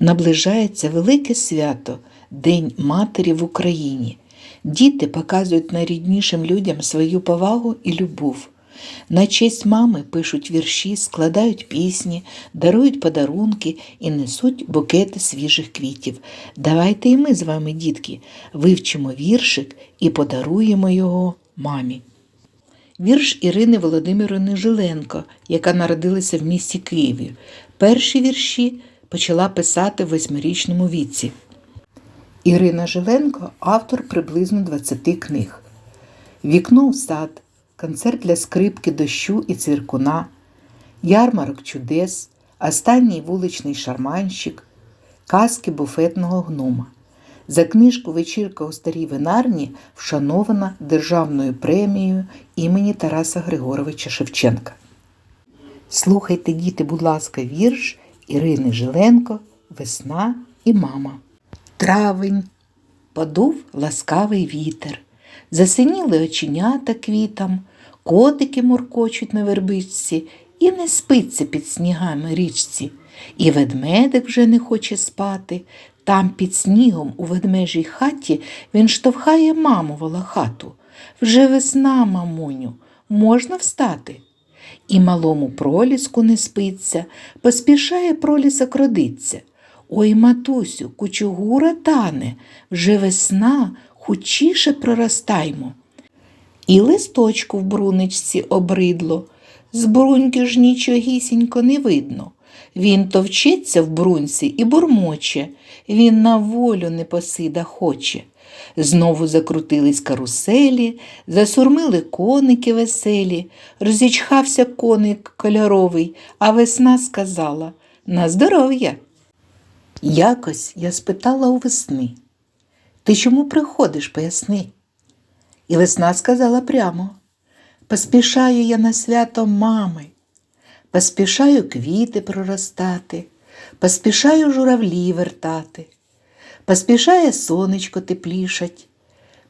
Наближається велике свято День Матері в Україні. Діти показують найріднішим людям свою повагу і любов. На честь мами пишуть вірші, складають пісні, дарують подарунки і несуть букети свіжих квітів. Давайте і ми з вами, дітки, вивчимо віршик і подаруємо його мамі. Вірш Ірини Володимирівни Жиленко, яка народилася в місті Києві. Перші вірші почала писати в восьмирічному віці. Ірина Жиленко автор приблизно 20 книг. Вікно в сад, концерт для скрипки дощу і цвіркуна, ярмарок чудес, останній вуличний шарманщик, казки буфетного гнома. За книжку Вечірка у старій винарні вшанована Державною премією імені Тараса Григоровича Шевченка. Слухайте, діти, будь ласка, вірш Ірини Жиленко Весна і мама. Травень подув ласкавий вітер, засиніли оченята квітам, котики муркочуть на вербичці, і не спиться під снігами річці. І ведмедик вже не хоче спати. Там під снігом у ведмежій хаті він штовхає маму волохату. Вже весна, мамуню, можна встати. І малому проліску не спиться, поспішає пролісок родиться. Ой, матусю, кучугура тане, вже весна, хучіше проростаймо. І листочку в бруничці обридло, з бруньки ж нічогісінько не видно. Він товчеться в брунці і бурмоче, він на волю непосида хоче. Знову закрутились каруселі, засурмили коники веселі, розічхався коник кольоровий, а весна сказала на здоров'я. Якось я спитала у весни, ти чому приходиш, поясни? І весна сказала прямо: поспішаю я на свято мами, поспішаю квіти проростати, поспішаю журавлі вертати, поспішає сонечко теплішать,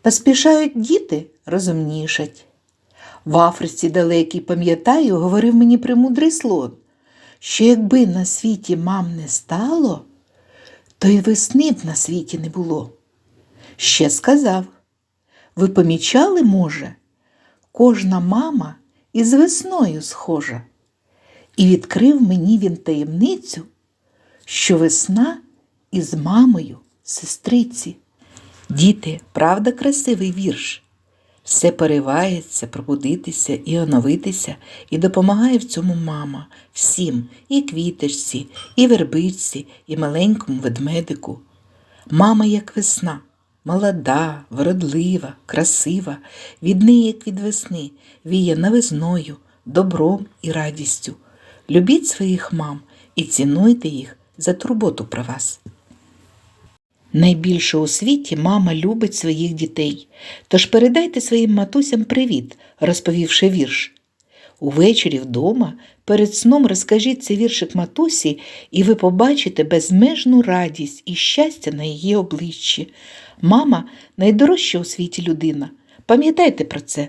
поспішають діти розумнішать. В Африці далекій, пам'ятаю, говорив мені премудрий слон, що якби на світі мам не стало, то й весни б на світі не було. Ще сказав, ви помічали, може, кожна мама із весною схожа, і відкрив мені він таємницю, що весна із мамою сестриці. Діти, правда, красивий вірш. Все поривається, пробудитися і оновитися, і допомагає в цьому мама всім, і квіточці, і вербичці, і маленькому ведмедику. Мама, як весна, молода, вродлива, красива, від неї, як від весни, віє новизною, добром і радістю. Любіть своїх мам і цінуйте їх за турботу про вас. Найбільше у світі мама любить своїх дітей. Тож передайте своїм матусям привіт, розповівши вірш. Увечері вдома перед сном розкажіть цей віршик матусі, і ви побачите безмежну радість і щастя на її обличчі. Мама найдорожча у світі людина. Пам'ятайте про це.